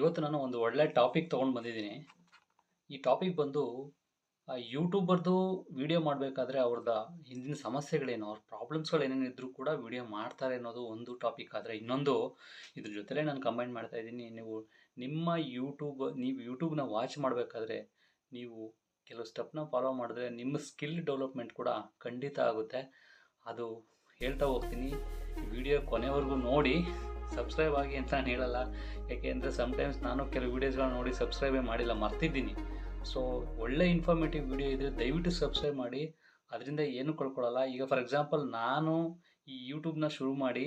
ಇವತ್ತು ನಾನು ಒಂದು ಒಳ್ಳೆ ಟಾಪಿಕ್ ತೊಗೊಂಡು ಬಂದಿದ್ದೀನಿ. ಈ ಟಾಪಿಕ್ ಬಂದು ಯೂಟ್ಯೂಬರ್ದು ವಿಡಿಯೋ ಮಾಡಬೇಕಾದ್ರೆ ಅವ್ರದ್ದು ಹಿಂದಿನ ಸಮಸ್ಯೆಗಳೇನು, ಅವ್ರ ಪ್ರಾಬ್ಲಮ್ಸ್ಗಳು ಏನೇನು ಕೂಡ ವಿಡಿಯೋ ಮಾಡ್ತಾರೆ ಅನ್ನೋದು ಒಂದು ಟಾಪಿಕ್. ಆದರೆ ಇನ್ನೊಂದು, ಇದ್ರ ಜೊತೆಲೇ ನಾನು ಕಂಬೈನ್ ಮಾಡ್ತಾ ಇದ್ದೀನಿ. ನೀವು ನಿಮ್ಮ ಯೂಟ್ಯೂಬ್, ನೀವು ಯೂಟ್ಯೂಬ್ನ ವಾಚ್ ಮಾಡಬೇಕಾದ್ರೆ ನೀವು ಕೆಲವು ಸ್ಟೆಪ್ನ ಫಾಲೋ ಮಾಡಿದ್ರೆ ನಿಮ್ಮ ಸ್ಕಿಲ್ ಡೆವಲಪ್ಮೆಂಟ್ ಕೂಡ ಖಂಡಿತ ಆಗುತ್ತೆ. ಅದು ಹೇಳ್ತಾ ಹೋಗ್ತೀನಿ. ವಿಡಿಯೋ ಕೊನೆವರೆಗೂ ನೋಡಿ. ಸಬ್ಸ್ಕ್ರೈಬ್ ಆಗಿ ಅಂತ ನಾನು ಹೇಳಲ್ಲ. ಯಾಕೆಂದರೆ ಸಮ್ಟೈಮ್ಸ್ ನಾನು ಕೆಲವು ವೀಡಿಯೋಸ್ಗಳನ್ನ ನೋಡಿ ಸಬ್ಸ್ಕ್ರೈಬೇ ಮಾಡಿಲ್ಲ, ಮರ್ತಿದ್ದೀನಿ. ಸೊ ಒಳ್ಳೆ ಇನ್ಫಾರ್ಮೇಟಿವ್ ವಿಡಿಯೋ ಇದ್ದರೆ ದಯವಿಟ್ಟು ಸಬ್ಸ್ಕ್ರೈಬ್ ಮಾಡಿ. ಅದರಿಂದ ಏನು ಕಳ್ಕೊಳ್ಳಲ್ಲ ಈಗ ಫಾರ್ ಎಕ್ಸಾಂಪಲ್ ನಾನು ಈ ಯೂಟ್ಯೂಬ್ನ ಶುರು ಮಾಡಿ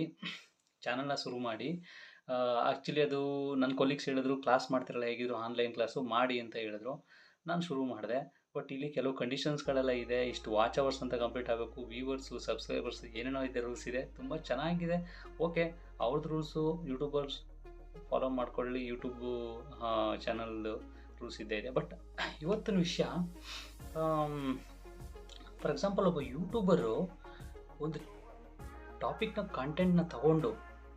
ಚಾನಲ್ನ ಶುರು ಮಾಡಿ ಆ್ಯಕ್ಚುಲಿ ಅದು ನನ್ನ ಕೊಲೀಗ್ಸ್ ಹೇಳಿದ್ರು ಕ್ಲಾಸ್ ಮಾಡ್ತಿರಲ್ಲ, ಹೇಗಿದ್ರು ಆನ್ಲೈನ್ ಕ್ಲಾಸು ಮಾಡಿ ಅಂತ ಹೇಳಿದ್ರು. ನಾನು ಶುರು ಮಾಡಿದೆ. ಬಟ್ ಇಲ್ಲಿ ಕೆಲವು ಕಂಡೀಷನ್ಸ್ಗಳೆಲ್ಲ ಇದೆ. ಇಷ್ಟು ವಾಚ್ ಅವರ್ಸ್ ಅಂತ ಕಂಪ್ಲೀಟ್ ಆಗಬೇಕು. ವ್ಯೂವರ್ಸು ಸಬ್ಸ್ಕ್ರೈಬರ್ಸ್ ಏನೇನೋ ಇದೆ ರೂಲ್ಸ್ ಇದೆ. ತುಂಬ ಚೆನ್ನಾಗಿದೆ. ಓಕೆ ಅವ್ರದ್ದು ರೂಲ್ಸು ಯೂಟ್ಯೂಬರ್ಸ್ ಫಾಲೋ ಮಾಡ್ಕೊಳ್ಳಿ. ಯೂಟ್ಯೂಬು ಚಾನಲ್ದು ರೂಲ್ಸ್ ಇದ್ದೇ ಇದೆ ಬಟ್ ಇವತ್ತಿನ ವಿಷಯ ಫಾರ್ ಎಕ್ಸಾಂಪಲ್ ಒಬ್ಬ ಯೂಟ್ಯೂಬರು ಒಂದು ಟಾಪಿಕ್ನ ಕಂಟೆಂಟ್ನ ತಗೊಂಡು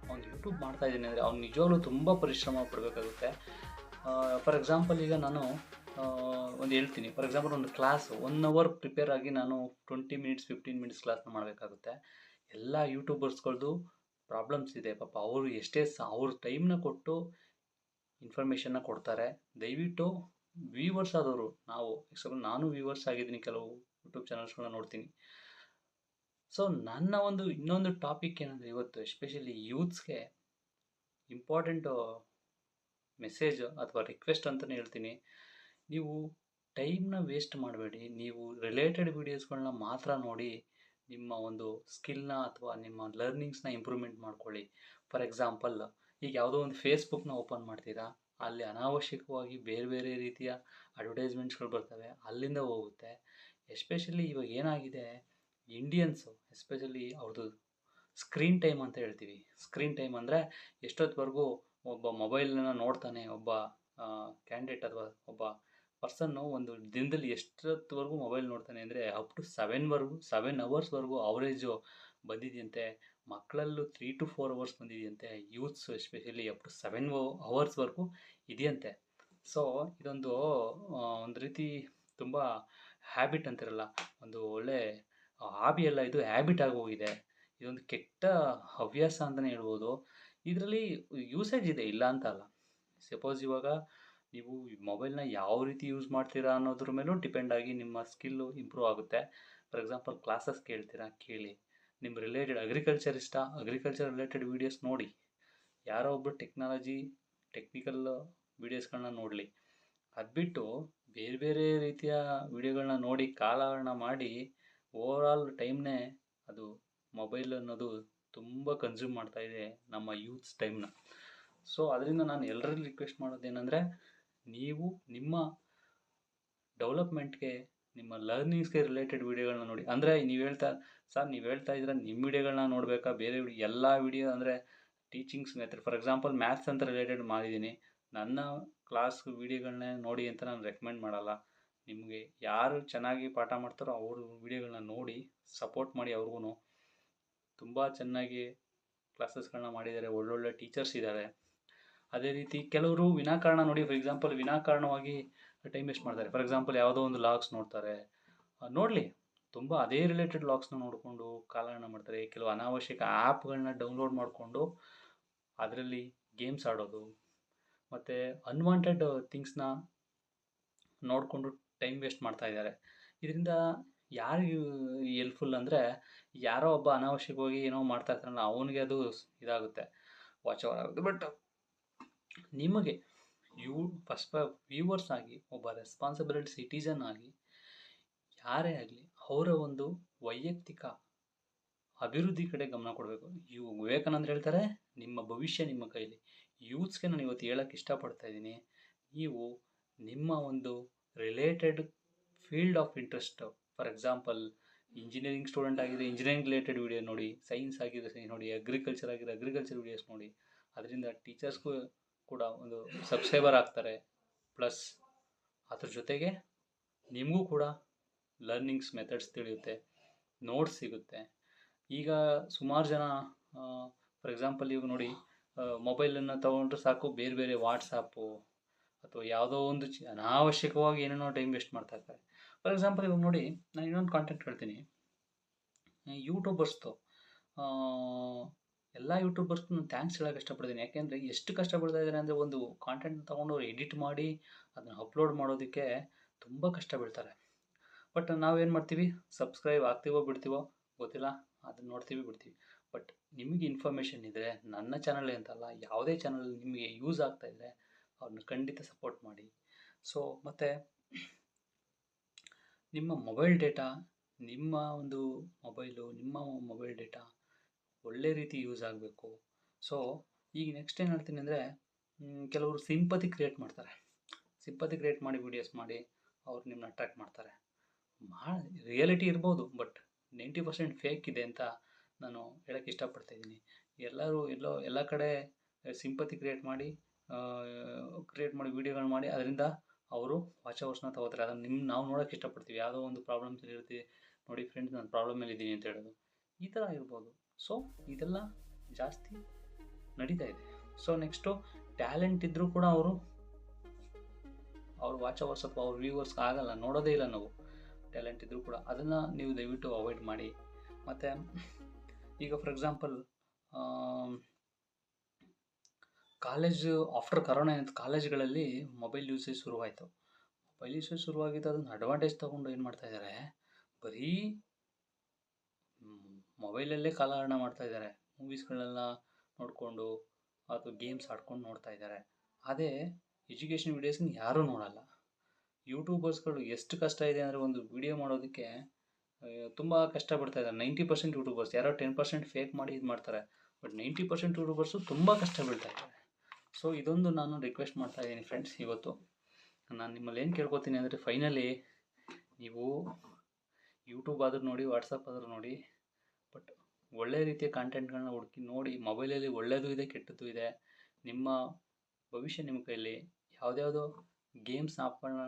ಅವ್ನು ಯೂಟ್ಯೂಬ್ ಮಾಡ್ತಾ ಇದ್ದೀನಿ ಅಂದರೆ ಅವ್ನು ನಿಜವಾಗ್ಲೂ ತುಂಬ ಪರಿಶ್ರಮ ಪಡಬೇಕಾಗುತ್ತೆ. ಫಾರ್ ಎಕ್ಸಾಂಪಲ್ ಈಗ ನಾನು ಒಂದು ಹೇಳ್ತೀನಿ. ಫಾರ್ ಎಕ್ಸಾಂಪಲ್ ಒಂದು ಕ್ಲಾಸ್ ಒನ್ ಅವರ್ ಪ್ರಿಪೇರ್ ಆಗಿ ನಾನು ಟ್ವೆಂಟಿ ಮಿನಿಟ್ಸ್ ಫಿಫ್ಟೀನ್ ಮಿನಿಟ್ಸ್ ಕ್ಲಾಸ್ನ ಮಾಡಬೇಕಾಗುತ್ತೆ. ಎಲ್ಲ ಯೂಟ್ಯೂಬರ್ಸ್ಗಳದ್ದು ಪ್ರಾಬ್ಲಮ್ಸ್ ಇದೆ. ಪಾಪ ಅವರು ಎಷ್ಟೇ ಸ, ಅವ್ರ ಟೈಮ್ನ ಕೊಟ್ಟು ಇನ್ಫಾರ್ಮೇಷನ್ನ ಕೊಡ್ತಾರೆ. ದಯವಿಟ್ಟು ವ್ಯೂವರ್ಸ್ ಆದವರು, ನಾವು ಎಕ್ಸಾಂಪಲ್ ನಾನು ವ್ಯೂವರ್ಸ್ ಆಗಿದ್ದೀನಿ ಕೆಲವು ಯೂಟ್ಯೂಬ್ ಚಾನಲ್ಸ್ಗಳನ್ನ ನೋಡ್ತೀನಿ. ಸೊ ನನ್ನ ಒಂದು ಇನ್ನೊಂದು ಟಾಪಿಕ್ ಏನಂದರೆ ಇವತ್ತು ಎಸ್ಪೆಷಲಿ ಯೂತ್ಸ್ಗೆ ಇಂಪಾರ್ಟೆಂಟು ಮೆಸೇಜ್ ಅಥವಾ ರಿಕ್ವೆಸ್ಟ್ ಅಂತಲೇ ಹೇಳ್ತೀನಿ. ನೀವು ಟೈಮ್ನ ವೇಸ್ಟ್ ಮಾಡಬೇಡಿ. ನೀವು ರಿಲೇಟೆಡ್ ವೀಡಿಯೋಸ್ಗಳನ್ನ ಮಾತ್ರ ನೋಡಿ ನಿಮ್ಮ ಒಂದು ಸ್ಕಿಲ್ನ ಅಥವಾ ನಿಮ್ಮ ಲರ್ನಿಂಗ್ಸ್ನ ಇಂಪ್ರೂವ್ಮೆಂಟ್ ಮಾಡ್ಕೊಳ್ಳಿ. ಫಾರ್ ಎಕ್ಸಾಂಪಲ್ ಈಗ ಯಾವುದೋ ಒಂದು ಫೇಸ್ಬುಕ್ನ ಓಪನ್ ಮಾಡ್ತೀರಾ? ಅಲ್ಲಿ ಅನಾವಶ್ಯಕವಾಗಿ ಬೇರೆ ಬೇರೆ ರೀತಿಯ ಅಡ್ವರ್ಟೈಸ್ಮೆಂಟ್ಸ್ಗಳು ಬರ್ತವೆ. ಅಲ್ಲಿಂದ ಹೋಗುತ್ತೆ. ಎಸ್ಪೆಷಲಿ ಇವಾಗ ಏನಾಗಿದೆ? ಇಂಡಿಯನ್ಸು ಎಸ್ಪೆಷಲಿ ಅವ್ರದ್ದು ಸ್ಕ್ರೀನ್ ಟೈಮ್ ಅಂತ ಹೇಳ್ತೀವಿ. ಸ್ಕ್ರೀನ್ ಟೈಮ್ ಅಂದರೆ ಎಷ್ಟೊತ್ತವರೆಗೂ ಒಬ್ಬ ಮೊಬೈಲನ್ನು ನೋಡ್ತಾನೆ. ಒಬ್ಬ ಕ್ಯಾಂಡಿಡೇಟ್ ಅಥವಾ ಒಬ್ಬ ಪರ್ಸನ್ನು ಒಂದು ದಿನದಲ್ಲಿ ಎಷ್ಟೊತ್ತವರೆಗೂ ಮೊಬೈಲ್ ನೋಡ್ತಾನೆ ಅಂದರೆ ಅಪ್ ಟು ಸೆವೆನ್ವರೆಗೂ ಸೆವೆನ್ ಅವರ್ಸ್ವರೆಗೂ ಅವರೇಜು ಬಂದಿದೆಯಂತೆ. ಮಕ್ಕಳಲ್ಲೂ three to four hours ಬಂದಿದೆಯಂತೆ. Youths especially up to seven ಅವರ್ಸ್ವರೆಗೂ ಇದೆಯಂತೆ. ಸೊ ಇದೊಂದು ಒಂದು ರೀತಿ ತುಂಬ ಹ್ಯಾಬಿಟ್ ಅಂತಿರಲ್ಲ. ಒಂದು ಒಳ್ಳೆ ಹಾಬಿ ಅಲ್ಲ, ಇದು ಹ್ಯಾಬಿಟ್ ಆಗಿ ಹೋಗಿದೆ. ಇದೊಂದು ಕೆಟ್ಟ ಹವ್ಯಾಸ ಅಂತಲೇ ಹೇಳ್ಬೋದು. ಇದರಲ್ಲಿ ಯೂಸೇಜ್ ಇದೆ, ಇಲ್ಲ ಅಂತ ಅಲ್ಲ. ಸಪೋಸ್ ಇವಾಗ ನೀವು ಮೊಬೈಲ್ನ ಯಾವ ರೀತಿ ಯೂಸ್ ಮಾಡ್ತೀರಾ ಅನ್ನೋದ್ರ ಮೇಲೂ ಡಿಪೆಂಡ್ ಆಗಿ ನಿಮ್ಮ ಸ್ಕಿಲ್ಲು ಇಂಪ್ರೂವ್ ಆಗುತ್ತೆ. ಫಾರ್ ಎಕ್ಸಾಂಪಲ್ ಕ್ಲಾಸಸ್ ಕೇಳ್ತೀರಾ? ಕೇಳಿ. ನಿಮ್ಮ ರಿಲೇಟೆಡ್ ಅಗ್ರಿಕಲ್ಚರ್ ಇಷ್ಟ ಅಗ್ರಿಕಲ್ಚರ್ ರಿಲೇಟೆಡ್ ವೀಡಿಯೋಸ್ ನೋಡಿ. ಯಾರೋ ಒಬ್ಬರು ಟೆಕ್ನಾಲಜಿ ಟೆಕ್ನಿಕಲ್ ವೀಡಿಯೋಸ್ಗಳನ್ನ ನೋಡಲಿ. ಅದು ಬಿಟ್ಟು ಬೇರೆ ಬೇರೆ ರೀತಿಯ ವೀಡಿಯೋಗಳನ್ನ ನೋಡಿ, ಕಾಲಹರಣ ಮಾಡಿ ಓವರಾಲ್ ಟೈಮ್ನೇ ಅದು ಮೊಬೈಲ್ ಅನ್ನೋದು ತುಂಬ ಕನ್ಸ್ಯೂಮ್ ಮಾಡ್ತಾ ಇದೆ ನಮ್ಮ ಯೂತ್ಸ್ ಟೈಮ್ನ ಸೊ ಅದರಿಂದ ನಾನು ಎಲ್ಲರಲ್ಲಿ ರಿಕ್ವೆಸ್ಟ್ ಮಾಡೋದೇನೆಂದರೆ ನೀವು ನಿಮ್ಮ ಡೆವಲಪ್ಮೆಂಟ್ಗೆ ನಿಮ್ಮ ಲರ್ನಿಂಗ್ಸ್ಗೆ ರಿಲೇಟೆಡ್ ವೀಡಿಯೋಗಳನ್ನ ನೋಡಿ. ಅಂದರೆ ನೀವು ಹೇಳ್ತಾ, ಸರ್ ನೀವು ಹೇಳ್ತಾ ಇದ್ರೆ ನಿಮ್ಮ ವಿಡಿಯೋಗಳನ್ನ ನೋಡಬೇಕಾ? ಬೇರೆ ಎಲ್ಲ ವಿಡಿಯೋ ಅಂದರೆ teachings method for example maths ಅಂತ ರಿಲೇಟೆಡ್ ಮಾಡಿದ್ದೀನಿ. ನನ್ನ ಕ್ಲಾಸ್ ವೀಡಿಯೋಗಳನ್ನೇ ನೋಡಿ ಅಂತ ನಾನು ರೆಕಮೆಂಡ್ ಮಾಡಲ್ಲ. ನಿಮಗೆ ಯಾರು ಚೆನ್ನಾಗಿ ಪಾಠ ಮಾಡ್ತಾರೋ ಅವ್ರ ವಿಡಿಯೋಗಳನ್ನ ನೋಡಿ ಸಪೋರ್ಟ್ ಮಾಡಿ ಅವ್ರಿಗೂ ತುಂಬ ಚೆನ್ನಾಗಿ ಕ್ಲಾಸಸ್ಗಳನ್ನ ಮಾಡಿದ್ದಾರೆ. ಒಳ್ಳೊಳ್ಳೆ ಟೀಚರ್ಸ್ ಇದ್ದಾರೆ. ಅದೇ ರೀತಿ ಕೆಲವರು ವಿನಾಕಾರಣ ನೋಡಿ ಫಾರ್ ಎಕ್ಸಾಂಪಲ್ ವಿನಾಕಾರಣವಾಗಿ ಟೈಮ್ ವೇಸ್ಟ್ ಮಾಡ್ತಾರೆ. ಫಾರ್ ಎಕ್ಸಾಂಪಲ್ ಯಾವುದೋ ಒಂದು ಲಾಗ್ಸ್ ನೋಡ್ತಾರೆ. ನೋಡಲಿ. ತುಂಬ ಅದೇ ರಿಲೇಟೆಡ್ ಲಾಗ್ಸ್ನ ನೋಡಿಕೊಂಡು ಕಾಲಹರಣ ಮಾಡ್ತಾರೆ. ಕೆಲವು ಅನಾವಶ್ಯಕ ಆ್ಯಪ್ಗಳನ್ನ ಡೌನ್ಲೋಡ್ ಮಾಡಿಕೊಂಡು ಅದರಲ್ಲಿ ಗೇಮ್ಸ್ ಆಡೋದು. ಮತ್ತು ಅನ್ವಾಂಟೆಡ್ ಥಿಂಗ್ಸ್ನ ನೋಡಿಕೊಂಡು ಟೈಮ್ ವೇಸ್ಟ್ ಮಾಡ್ತಾ ಇದ್ದಾರೆ. ಇದರಿಂದ ಯಾರಿಗೆ ಎಲ್ಪ್ಫುಲ್ ಅಂದರೆ ಯಾರೋ ಒಬ್ಬ ಅನಾವಶ್ಯಕವಾಗಿ ಏನೋ ಮಾಡ್ತಾ ಇರ್ತಾನಲ್ಲ, ಅವನಿಗೆ ಅದು ಇದಾಗುತ್ತೆ. ವಾಚ್ ಅವರ್ ಆಗುತ್ತೆ. ಬಟ್ ನಿಮಗೆ ಯು ಫಸ್ಟ್ ವ್ಯೂವರ್ಸ್ ಆಗಿ, ಒಬ್ಬ ರೆಸ್ಪಾನ್ಸಿಬಲ್ ಸಿಟಿಸನ್ ಆಗಿ, ಯಾರೇ ಆಗಲಿ, ಅವರ ಒಂದು ವೈಯಕ್ತಿಕ ಅಭಿವೃದ್ಧಿ ಕಡೆ ಗಮನ ಕೊಡಬೇಕು. ಇವು ವಿವೇಕಾನಂದ ಹೇಳ್ತಾರೆ, ನಿಮ್ಮ ಭವಿಷ್ಯ ನಿಮ್ಮ ಕೈಲಿ. ಯೂತ್ಸ್ಗೆ ನಾನು ಇವತ್ತು ಹೇಳೋಕ್ಕೆ ಇಷ್ಟಪಡ್ತಾ ಇದ್ದೀನಿ. ನೀವು ನಿಮ್ಮ ಒಂದು related field of interest for example engineering student ಆಗಿದ್ರೆ ಇಂಜಿನಿಯರಿಂಗ್ ರಿಲೇಟೆಡ್ ವಿಡಿಯೋ ನೋಡಿ ಸೈನ್ಸ್ ಆಗಿದ್ರೆ ಸೈನ್ಸ್ ನೋಡಿ ಅಗ್ರಿಕಲ್ಚರ್ ಆಗಿದ್ರೆ ಅಗ್ರಿಕಲ್ಚರ್ ವಿಡಿಯೋಸ್ ನೋಡಿ, ಅದರಿಂದ ಟೀಚರ್ಸ್ಗೂ ಕೂಡ ಒಂದು ಸಬ್ಸ್ಕ್ರೈಬರ್ ಆಗ್ತಾರೆ. ಪ್ಲಸ್ ಅದ್ರ ಜೊತೆಗೆ ನಿಮಗೂ ಕೂಡ ಲರ್ನಿಂಗ್ಸ್ ಮೆಥಡ್ಸ್ ತಿಳಿಯುತ್ತೆ ನೋಟ್ಸ್ ಸಿಗುತ್ತೆ. ಈಗ ಸುಮಾರು ಜನ ಫಾರ್ ಎಕ್ಸಾಂಪಲ್ ಇವಾಗ ನೋಡಿ ಮೊಬೈಲನ್ನು ತೊಗೊಂಡ್ರೆ ಸಾಕು, ಬೇರೆ ಬೇರೆ ವಾಟ್ಸಾಪು ಅಥವಾ ಯಾವುದೋ ಒಂದು ಚಿ, ಅನಾವಶ್ಯಕವಾಗಿ ಏನೇನೋ ಟೈಮ್ ವೇಸ್ಟ್ ಮಾಡ್ತಾ ಇರ್ತಾರೆ. ಫಾರ್ ಎಕ್ಸಾಂಪಲ್ ಇವಾಗ ನೋಡಿ, ನಾನು ಇನ್ನೊಂದು ಕಾಂಟೆಂಟ್ ಹೇಳ್ತೀನಿ. ಯೂಟ್ಯೂಬರ್ಸ್ದು ಎಲ್ಲ ಯೂಟ್ಯೂಬರ್ಸ್ಗೂ ನಾನು ಥ್ಯಾಂಕ್ಸ್ ಹೇಳೋಕೆ ಇಷ್ಟಪಡ್ತೀನಿ. ಯಾಕೆಂದರೆ ಎಷ್ಟು ಕಷ್ಟಪಡ್ತಾ ಇದ್ದಾರೆ ಅಂದರೆ ಒಂದು ಕಾಂಟೆಂಟ್ ತೊಗೊಂಡು ಎಡಿಟ್ ಮಾಡಿ ಅದನ್ನು ಅಪ್ಲೋಡ್ ಮಾಡೋದಕ್ಕೆ ತುಂಬ ಕಷ್ಟ ಬೀಳ್ತಾರೆ ಬಟ್ ನಾವೇನು ಮಾಡ್ತೀವಿ? ಸಬ್ಸ್ಕ್ರೈಬ್ ಆಗ್ತೀವೋ ಬಿಡ್ತೀವೋ ಗೊತ್ತಿಲ್ಲ. ಅದನ್ನು ನೋಡ್ತೀವಿ, ಬಿಡ್ತೀವಿ. ಬಟ್ ನಿಮಗೆ ಇನ್ಫಾರ್ಮೇಷನ್ ಇದ್ದರೆ ನನ್ನ ಚಾನಲ್ ಅಂತಲ್ಲ ಯಾವುದೇ ಚಾನಲ್ ನಿಮಗೆ ಯೂಸ್ ಆಗ್ತಾ ಇದ್ದರೆ ಅವ್ರನ್ನ ಖಂಡಿತ ಸಪೋರ್ಟ್ ಮಾಡಿ. ಸೊ ಮತ್ತು ನಿಮ್ಮ ಮೊಬೈಲ್ ಡೇಟಾ ನಿಮ್ಮ ಒಂದು ಮೊಬೈಲು ನಿಮ್ಮ ಮೊಬೈಲ್ ಡೇಟಾ ಒಳ್ಳೆ ರೀತಿ ಯೂಸ್ ಆಗಬೇಕು. ಸೊ ಈಗ ನೆಕ್ಸ್ಟ್ ಏನು ಹೇಳ್ತೀನಿ ಅಂದರೆ ಕೆಲವರು ಸಿಂಪತಿ ಕ್ರಿಯೇಟ್ ಮಾಡ್ತಾರೆ. ಸಿಂಪತಿ ಕ್ರಿಯೇಟ್ ಮಾಡಿ ವೀಡಿಯೋಸ್ ಮಾಡಿ ಅವ್ರು ನಿಮ್ಮನ್ನ ಅಟ್ರ್ಯಾಕ್ಟ್ ಮಾಡ್ತಾರೆ. ಭಾಳ ರಿಯಾಲಿಟಿ ಇರ್ಬೋದು ಬಟ್ ನೈಂಟಿ ಪರ್ಸೆಂಟ್ ಫೇಕ್ ಇದೆ ಅಂತ ನಾನು ಹೇಳೋಕ್ಕೆ ಇಷ್ಟಪಡ್ತಾಯಿದ್ದೀನಿ ಎಲ್ಲರೂ ಎಲ್ಲೋ, ಎಲ್ಲ ಕಡೆ ಸಿಂಪತಿ ಕ್ರಿಯೇಟ್ ಮಾಡಿ ಕ್ರಿಯೇಟ್ ಮಾಡಿ ವೀಡಿಯೋಗಳು ಮಾಡಿ, ಅದರಿಂದ ಅವರು ವಾಚ್ ಅವರ್ಸ್ನ ತಗೋತಾರೆ. ಅದನ್ನು ನಿಮ್ಮ ನಾವು ನೋಡೋಕ್ಕೆ ಇಷ್ಟಪಡ್ತೀವಿ. ಯಾವುದೋ ಒಂದು ಪ್ರಾಬ್ಲಮ್ಸ್ ಇರ್ತೀವಿ ನೋಡಿ ಫ್ರೆಂಡ್ಸ್ ನಾನು ಪ್ರಾಬ್ಲಮ್ ಇದ್ದೀನಿ ಅಂತ ಹೇಳೋದು. ಈ ಥರ ಇರ್ಬೋದು. ಸೊ ಇದೆಲ್ಲ ಜಾಸ್ತಿ ನಡೀತಾ ಇದೆ. ಸೊ ನೆಕ್ಸ್ಟು ಟ್ಯಾಲೆಂಟ್ ಇದ್ದರೂ ಕೂಡ ಅವರು, ಅವ್ರ ವಾಚ್ ಅಥವಾ ಅವ್ರ ವ್ಯೂವರ್ಸ್ ಆಗಲ್ಲ, ನೋಡೋದೇ ಇಲ್ಲ ನಾವು. ಟ್ಯಾಲೆಂಟ್ ಇದ್ದರೂ ಕೂಡ ಅದನ್ನು ನೀವು ದಯವಿಟ್ಟು ಅವಾಯ್ಡ್ ಮಾಡಿ. ಮತ್ತು, ಈಗ for example college after corona ಕಾಲೇಜ್ಗಳಲ್ಲಿ mobile usage ಶುರುವಾಯಿತು. ಮೊಬೈಲ್ ಯೂಸೇಜ್ ಶುರುವಾಗಿದ್ದು ಅದನ್ನು ಅಡ್ವಾಂಟೇಜ್ ತೊಗೊಂಡು ಏನು ಮಾಡ್ತಾ ಇದ್ದಾರೆ ಬರೀ ಮೊಬೈಲಲ್ಲೇ ಕಾಲಹರಣ ಮಾಡ್ತಾ ಇದ್ದಾರೆ. ಮೂವೀಸ್ಗಳನ್ನೆಲ್ಲ ನೋಡಿಕೊಂಡು ಅಥವಾ ಗೇಮ್ಸ್ ಆಡ್ಕೊಂಡು ನೋಡ್ತಾ ಇದ್ದಾರೆ. ಅದೇ ಎಜುಕೇಷನ್ ವೀಡಿಯೋಸ್ನ ಯಾರೂ ನೋಡಲ್ಲ. ಯೂಟ್ಯೂಬರ್ಸ್ಗಳು ಎಷ್ಟು ಕಷ್ಟ ಇದೆ ಅಂದರೆ ಒಂದು ವಿಡಿಯೋ ಮಾಡೋದಕ್ಕೆ ತುಂಬ ಕಷ್ಟಪಡ್ತಾ ಇದ್ದಾರೆ. ನೈಂಟಿ ಪರ್ಸೆಂಟ್ ಯೂಟ್ಯೂಬರ್ಸ್, ಯಾರೋ ಟೆನ್ ಪರ್ಸೆಂಟ್ ಫೇಕ್ ಮಾಡಿ ಇದು ಮಾಡ್ತಾರೆ. ಬಟ್ ನೈಂಟಿ ಪರ್ಸೆಂಟ್ ಯೂಟ್ಯೂಬರ್ಸು ತುಂಬ ಕಷ್ಟ ಬೀಳ್ತಾ ಇದ್ದಾರೆ. ಸೊ, ಇದೊಂದು ನಾನು ರಿಕ್ವೆಸ್ಟ್ ಮಾಡ್ತಾ ಇದ್ದೀನಿ ಫ್ರೆಂಡ್ಸ್ ಇವತ್ತು. ನಾನು ನಿಮ್ಮಲ್ಲಿ ಏನು ಕೇಳ್ಕೊತೀನಿ ಅಂದರೆ, ಫೈನಲಿ ನೀವು ಯೂಟ್ಯೂಬ್ ಆದರೂ ನೋಡಿ, ವಾಟ್ಸಪ್ ಆದರೂ ನೋಡಿ ಬಟ್ ಒಳ್ಳೆ ರೀತಿಯ ಕಾಂಟೆಂಟ್ಗಳನ್ನ ಹುಡುಕಿ ನೋಡಿ ಮೊಬೈಲಲ್ಲಿ ಒಳ್ಳೆಯದು ಇದೆ, ಕೆಟ್ಟದ್ದು ಇದೆ, ನಿಮ್ಮ ಭವಿಷ್ಯ ನಿಮ್ಮ ಕೈಯಲ್ಲಿ ಯಾವುದ್ಯಾವುದೋ ಗೇಮ್ಸ್ ಆಪ್ಗಳನ್ನ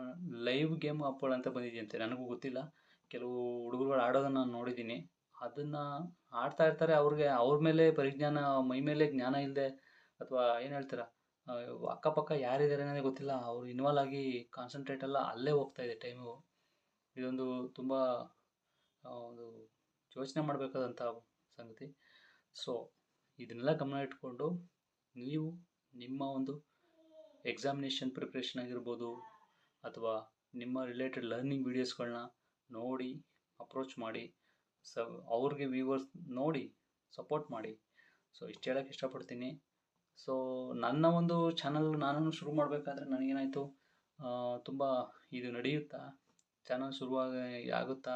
ಲೈವ್ ಗೇಮ್ ಆಪ್ಗಳು ಅಂತ ಬಂದಿದೆಯಂತೆ. ನನಗೂ ಗೊತ್ತಿಲ್ಲ. ಕೆಲವು ಹುಡುಗರುಗಳು ಆಡೋದನ್ನು ನಾನು ನೋಡಿದ್ದೀನಿ. ಅದನ್ನು ಆಡ್ತಾ ಇರ್ತಾರೆ ಅವ್ರಿಗೆ, ಅವ್ರ ಮೇಲೆ ಪರಿಜ್ಞಾನ, ಮೈ ಮೇಲೆ ಜ್ಞಾನ ಇಲ್ಲದೆ ಅಥವಾ ಏನು ಹೇಳ್ತೀರ ಅಕ್ಕಪಕ್ಕ ಯಾರಿದ್ದಾರೆ ಅನ್ನೋದೇ ಗೊತ್ತಿಲ್ಲ. ಅವರು ಇನ್ವಾಲ್ವ್ ಆಗಿ ಕಾನ್ಸಂಟ್ರೇಟ್ ಎಲ್ಲ ಅಲ್ಲೇ ಹೋಗ್ತಾ ಇದೆ ಟೈಮು ಇದೊಂದು ತುಂಬ ಒಂದು ಯೋಚನೆ ಮಾಡಬೇಕಾದಂಥ ಸಂಗತಿ. ಸೊ ಇದನ್ನೆಲ್ಲ ಗಮನ ಇಟ್ಕೊಂಡು ನೀವು ನಿಮ್ಮ ಒಂದು ಎಕ್ಸಾಮಿನೇಷನ್ ಪ್ರಿಪ್ರೇಷನ್ ಆಗಿರ್ಬೋದು ಅಥವಾ ನಿಮ್ಮ ರಿಲೇಟೆಡ್ ಲರ್ನಿಂಗ್ ವೀಡಿಯೋಸ್ಗಳನ್ನ ನೋಡಿ ಅಪ್ರೋಚ್ ಮಾಡಿ, ಸ, ಅವ್ರಿಗೆ ವ್ಯೂವರ್ಸ್ ನೋಡಿ ಸಪೋರ್ಟ್ ಮಾಡಿ. ಸೊ ಇಷ್ಟು ಹೇಳೋಕ್ಕೆ ಇಷ್ಟಪಡ್ತೀನಿ. ಸೊ ನನ್ನ ಒಂದು ಚಾನಲ್ ನಾನು ಶುರು ಮಾಡಬೇಕಾದ್ರೆ ನನಗೇನಾಯಿತು ತುಂಬ ಇದು ನಡೆಯುತ್ತಾ ಚಾನಲ್ ಶುರುವಾಗಿ ಆಗುತ್ತಾ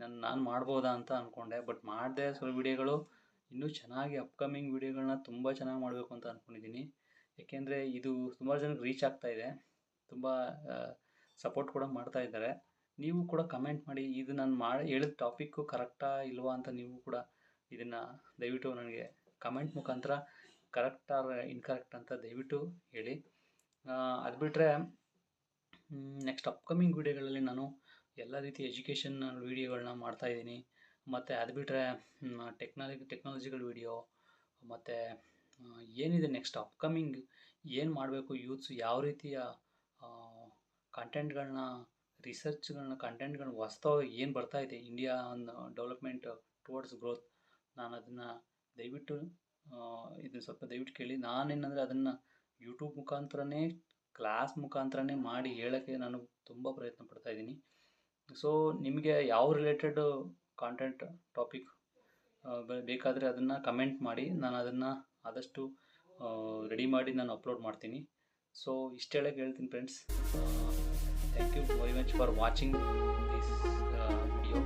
ನಾನು ನಾನು ಮಾಡ್ಬೋದಾ ಅಂತ ಅಂದ್ಕೊಂಡೆ ಬಟ್ ಮಾಡಿದೆ ಸ್ವಲ್ಪ ವೀಡಿಯೋಗಳು, ಇನ್ನೂ ಚೆನ್ನಾಗಿ ಅಪ್ಕಮಿಂಗ್ ವೀಡಿಯೋಗಳನ್ನ ತುಂಬ ಚೆನ್ನಾಗಿ ಮಾಡಬೇಕು ಅಂತ ಅಂದ್ಕೊಂಡಿದ್ದೀನಿ ಏಕೆಂದರೆ ಇದು ಸುಮಾರು ಜನಕ್ಕೆ ರೀಚ್ ಆಗ್ತಾ ಇದೆ. ತುಂಬ ಸಪೋರ್ಟ್ ಕೂಡ ಮಾಡ್ತಾ ಇದ್ದಾರೆ. ನೀವು ಕೂಡ ಕಮೆಂಟ್ ಮಾಡಿ, ಇದು ನಾನು ಮಾಡಿ, ಹೇಳಿದ ಟಾಪಿಕ್ಕು ಕರೆಕ್ಟಾ ಇಲ್ವಾ ಅಂತ ನೀವು ಕೂಡ ಇದನ್ನು ದಯವಿಟ್ಟು ನನಗೆ ಕಮೆಂಟ್ ಮುಖಾಂತರ ಕರೆಕ್ಟ್ ಆರ್ ಇನ್ಕರೆಕ್ಟ್ ಅಂತ ದಯವಿಟ್ಟು ಹೇಳಿ. ಅದು ಬಿಟ್ಟರೆ ನೆಕ್ಸ್ಟ್ ಅಪ್ಕಮಿಂಗ್ ವೀಡಿಯೋಗಳಲ್ಲಿ ನಾನು ಎಲ್ಲ ರೀತಿ ಎಜುಕೇಷನ್ ವೀಡಿಯೋಗಳನ್ನ ಮಾಡ್ತಾಯಿದ್ದೀನಿ ಮತ್ತು ಅದು ಬಿಟ್ಟರೆ ಟೆಕ್ನಾಲಜಿ ಟೆಕ್ನಾಲಜಿಗಳ ವೀಡಿಯೋ ಮತ್ತು ಏನಿದೆ ನೆಕ್ಸ್ಟ್ ಅಪ್ಕಮಿಂಗ್ ಏನು ಮಾಡಬೇಕು ಯೂತ್ಸ್ ಯಾವ ರೀತಿಯ ಕಂಟೆಂಟ್ಗಳನ್ನ ರಿಸರ್ಚ್ಗಳನ್ನ ಕಂಟೆಂಟ್ಗಳನ್ನ ವಾಸ್ತವವಾಗಿ ಏನು ಬರ್ತಾ ಇದೆ ಇಂಡಿಯಾ ಒಂದು ಡೆವಲಪ್ಮೆಂಟ್ ಟುವರ್ಡ್ಸ್ ಗ್ರೋತ್ ನಾನು ಅದನ್ನು ದಯವಿಟ್ಟು ಇದನ್ನು ಸ್ವಲ್ಪ ದಯವಿಟ್ಟು ಕೇಳಿ, ನಾನೇನಂದರೆ ಅದನ್ನು ಯೂಟ್ಯೂಬ್ ಮುಖಾಂತರನೇ ಕ್ಲಾಸ್ ಮುಖಾಂತರನೇ ಮಾಡಿ ಹೇಳೋಕ್ಕೆ ನಾನು ತುಂಬ ಪ್ರಯತ್ನ ಪಡ್ತಾ ಇದ್ದೀನಿ. ಸೊ ನಿಮಗೆ ಯಾವ ರಿಲೇಟೆಡ್ ಕಾಂಟೆಂಟ್ ಟಾಪಿಕ್ ಬೇಕಾದರೆ ಅದನ್ನು ಕಮೆಂಟ್ ಮಾಡಿ, ನಾನು ಅದನ್ನು ಆದಷ್ಟು ರೆಡಿ ಮಾಡಿ ನಾನು ಅಪ್ಲೋಡ್ ಮಾಡ್ತೀನಿ. ಸೊ ಇಷ್ಟು ಹೇಳ್ತೀನಿ friends thank you very much for watching this video